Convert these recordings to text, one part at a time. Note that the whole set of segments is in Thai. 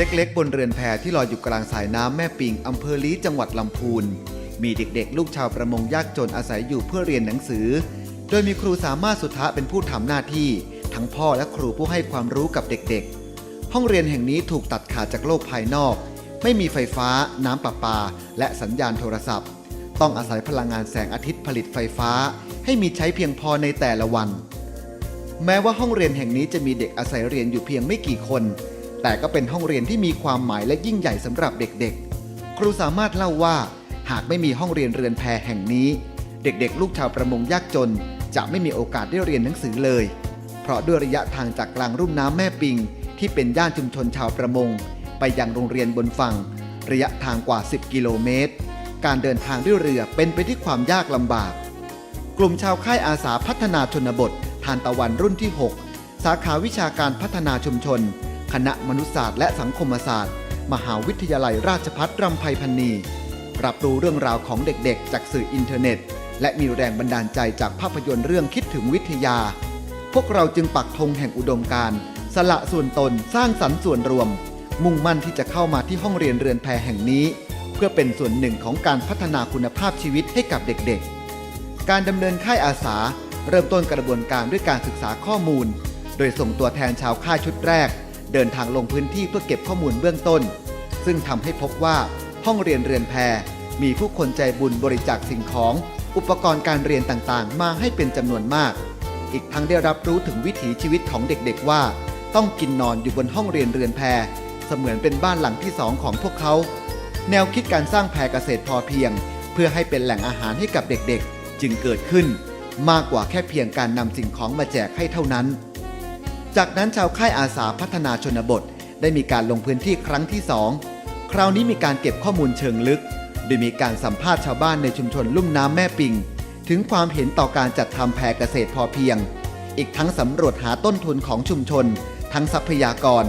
เล็กๆ บนเรือนแพที่ลอยอยู่กลางสายน้ำแม่ปิงอำเภอลีจังหวัดลำพูน มีเด็กๆ ลูกชาวประมงยากจนอาศัยอยู่เพื่อเรียนหนังสือ โดยมีครูสามารถสุทธะเป็นผู้ทำหน้าที่ ทั้งพ่อและครูผู้ให้ความรู้กับเด็กๆ ห้องเรียนแห่งนี้ถูกตัดขาดจากโลกภายนอก ไม่มีไฟฟ้า น้ำประปา และสัญญาณโทรศัพท์ ต้องอาศัยพลังงานแสงอาทิตย์ผลิตไฟฟ้า ให้มีใช้เพียงพอในแต่ละวัน แม้ว่าห้องเรียนแห่งนี้จะมีเด็กอาศัยเรียนอยู่เพียงไม่กี่คน แต่ก็เป็นห้องเรียนที่มีความหมายและยิ่งใหญ่สำหรับเด็กๆ ครูสามารถเล่าว่า หากไม่มีห้องเรียนเรือนแพแห่งนี้ เด็กๆ ลูกชาวประมงยากจน จะไม่มีโอกาสได้เรียนหนังสือเลย เพราะด้วยระยะทางจากกลางรุ่มน้ำแม่ปิง ที่เป็นย่านชุมชนชาวประมง ไปยังโรงเรียนบนฝั่ง ระยะทางกว่า 10 กิโลเมตร การเดินทางด้วยเรือเป็นไปที่ความยากลำบาก กลุ่มชาวค่ายอาสาพัฒนาชนบท ทานตะวันรุ่นที่ 6 สาขาวิชาการพัฒนาชุมชน คณะมนุษยศาสตร์และสังคมศาสตร์ มหาวิทยาลัยราชภัฏรำไพพันนีรับรู้เรื่องราวของเด็กๆ จากสื่ออินเทอร์เน็ต และมีแรงบันดาลใจจากภาพยนตร์เรื่องคิดถึงวิทยา พวกเราจึงปักธงแห่งอุดมการณ์สละส่วนตนสร้างสรรค์ส่วนรวม มุ่งมั่นที่จะเข้ามาที่ห้องเรียนเรือนแพแห่งนี้ เพื่อเป็นส่วนหนึ่งของการพัฒนาคุณภาพชีวิตให้กับเด็กๆ การดำเนินค่ายอาสา เริ่มต้นกระบวนการด้วยการศึกษาข้อมูล โดยส่งตัวแทนชาวค่ายชุดแรก เดินทางลงพื้นที่เพื่อเก็บข้อมูลเบื้องต้น ซึ่งทำให้พบว่าห้องเรียนเรือนแพมีผู้คนใจบุญบริจาคสิ่งของ อุปกรณ์การเรียนต่างๆ มาให้เป็นจำนวนมาก อีกทั้งได้รับรู้ถึงวิถีชีวิตของเด็กๆว่า ต้องกินนอนอยู่บนห้องเรียนเรือนแพเสมือนเป็นบ้านหลังที่สองของพวกเขา แนวคิดการสร้างแพเกษตรพอเพียง เพื่อให้เป็นแหล่งอาหารให้กับเด็กๆ จึงเกิดขึ้น มากกว่าแค่เพียงการนำสิ่งของมาแจกให้เท่านั้น จากนั้นชาวค่ายอาสาพัฒนาชนบท ได้มีการลงพื้นที่ครั้งที่สองคราวนี้มีการเก็บข้อมูลเชิงลึก โดยมีการสัมภาษณ์ชาวบ้านในชุมชนลุ่มน้ำแม่ปิง ถึงความเห็นต่อการจัดทำแพเกษตรพอเพียง อีกทั้งสำรวจหาต้นทุนของชุมชน ทั้งทรัพยากร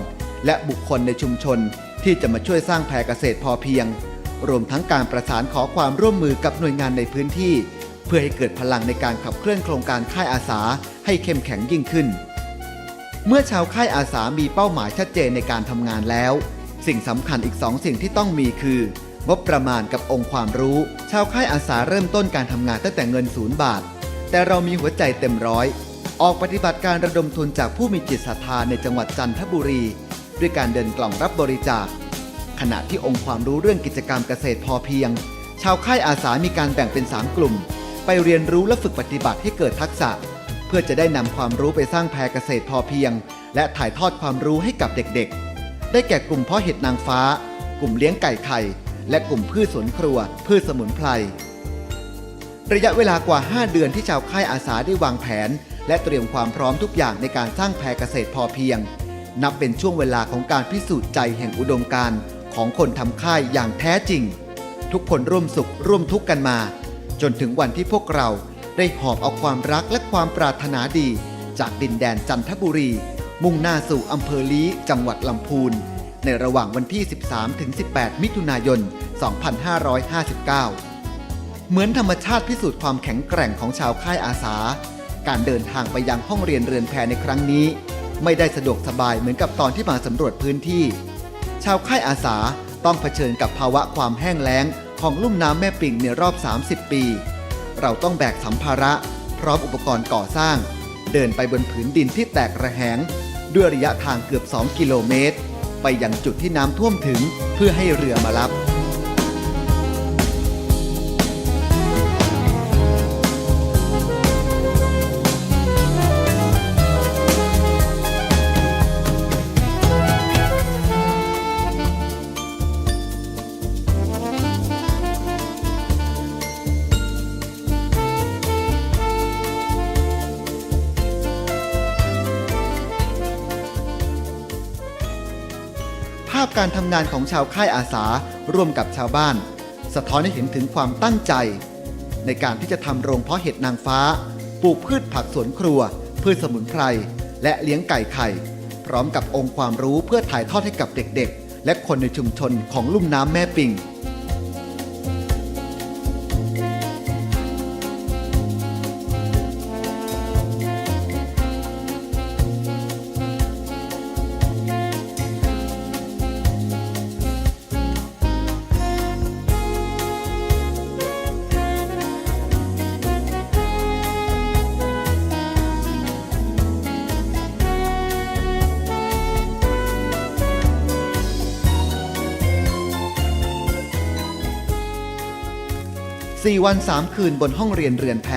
และบุคคลในชุมชน ที่จะมาช่วยสร้างแพเกษตรพอเพียง รวมทั้งการประสานขอความร่วมมือกับหน่วยงานในพื้นที่ เพื่อให้เกิดพลังในการขับเคลื่อนโครงการค่ายอาสาให้เข้มแข็งยิ่งขึ้น เมื่อชาวค่ายอาสามีเป้าหมายชัดเจนในการทำงานแล้ว สิ่งสำคัญอีกสองสิ่งที่ต้องมีคือ งบประมาณกับองค์ความรู้ ชาวค่ายอาสาเริ่มต้นการทำงานตั้งแต่เงินศูนย์บาท แต่เรามีหัวใจเต็มร้อย ออกปฏิบัติการระดมทุนจากผู้มีจิตศรัทธาในจังหวัดจันทบุรี ด้วยการเดินกล่องรับบริจาค ขณะที่องค์ความรู้เรื่องกิจกรรมเกษตรพอเพียง ชาวค่ายอาสามีการแบ่งเป็น 3 กลุ่ม ไปเรียนรู้และฝึกปฏิบัติให้เกิดทักษะ เพื่อจะได้นำความรู้ไปสร้างแพรเกษตรพอเพียง และถ่ายทอดความรู้ให้กับเด็กๆ ได้แก่กลุ่มเพาะเห็ดนางฟ้า กลุ่มเลี้ยงไก่ไข่ และกลุ่มพืชสวนครัว พืชสมุนไพรระยะเวลากว่า 5 เดือนที่ชาวค่ายอาสาได้วางแผน และเตรียมความพร้อมทุกอย่างในการสร้างแพรเกษตรพอเพียง นับเป็นช่วงเวลาของการพิสูจน์ใจแห่งอุดมการณ์ของคนทำค่ายอย่างแท้จริง ทุกคนร่วมสุขร่วมทุกข์กันมา จนถึงวันที่พวกเรา ได้หอบเอาความรักและความปรารถนาดี จากดินแดนจันทบุรี มุ่งหน้าสู่อำเภอลี้จังหวัดลำพูน ในระหว่างวันที่ 13-18 มิถุนายน 2559 เหมือนธรรมชาติพิสูจน์ความแข็งแกร่งของชาวค่ายอาสา การเดินทางไปยังห้องเรียนเรือนแพในครั้งนี้ ไม่ได้สะดวกสบายเหมือนกับตอนที่มาสำรวจพื้นที่ ชาวค่ายอาสาต้องเผชิญกับภาวะความแห้งแล้งของลุ่มน้ำแม่ปิงในรอบ 30 ปี เราต้องแบกสัมภาระ พร้อมอุปกรณ์ก่อสร้าง เดินไปบนผืนดินที่แตกระแหง ด้วยระยะทางเกือบ 2 กิโลเมตร ไปยังจุดที่น้ำท่วมถึงเพื่อให้เรือมารับาพการทำงานของชาวค่ายอาสาร่วมกับชาวบ้าน สะท้อนให้เห็นถึงความตั้งใจ ในการที่จะทำโรงเพาะเห็ดนางฟ้า ปลูกพืชผักสวนครัว พืชสมุนไพร และเลี้ยงไก่ไข่ พร้อมกับองค์ความรู้เพื่อถ่ายทอดให้กับเด็กๆ และคนในชุมชนของลุ่มน้ำแม่ปิง 4 วัน 3 คืนบนห้องเรียนเรือนแพ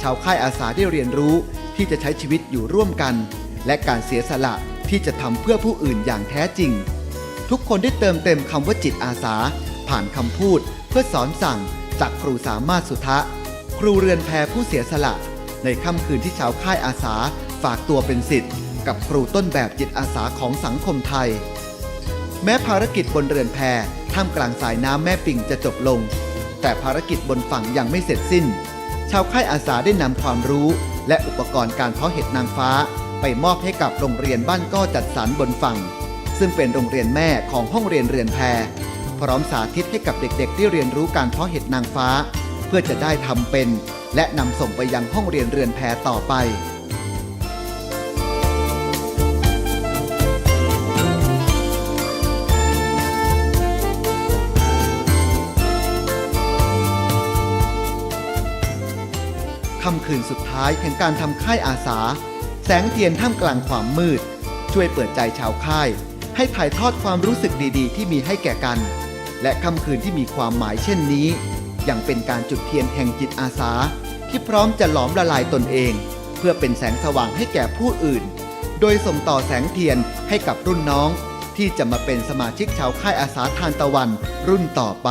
ชาวค่ายอาสาได้เรียนรู้ที่จะใช้ชีวิตอยู่ร่วมกัน และการเสียสละที่จะทำเพื่อผู้อื่นอย่างแท้จริง ทุกคนได้เติมเต็มคำว่าจิตอาสา ผ่านคำพูด เพื่อสอนสั่งจากครูสามารถสุทะ ครูเรือนแพผู้เสียสละ ในค่ำคืนที่ชาวค่ายอาสาฝากตัวเป็นสิทธิ์กับครูต้นแบบจิตอาสาของสังคมไทย แม้ภารกิจบนเรือนแพท่ามกลางสายน้ำแม่ปิงจะจบลง แต่ภารกิจบนฝั่งยังไม่เสร็จสิ้น ชาวค่ายอาสาได้นำความรู้ และอุปกรณ์การเพาะเห็ดนางฟ้า ไปมอบให้กับโรงเรียนบ้านก้อจัดสรรบนฝั่ง ซึ่งเป็นโรงเรียนแม่ของห้องเรียนเรือนแพพร้อมสาธิตให้กับเด็กๆ ได้เรียนรู้การเพาะเห็ดนางฟ้า เพื่อจะได้ทำเป็น และนำส่งไปยังห้องเรียนเรือนแพต่อไป ค่ำคืนสุดท้ายแห่งการทำค่ายอาสา แสงเทียนท่ามกลางความมืด ช่วยเปิดใจชาวค่าย ให้ถ่ายทอดความรู้สึกดีๆ ที่มีให้แก่กัน และค่ำคืนที่มีความหมายเช่นนี้ ยังเป็นการจุดเทียนแห่งจิตอาสา ที่พร้อมจะหลอมละลายตนเอง เพื่อเป็นแสงสว่างให้แก่ผู้อื่น โดยส่งต่อแสงเทียนให้กับรุ่นน้อง ที่จะมาเป็นสมาชิกชาวค่ายอาสาทานตะวันรุ่นต่อไป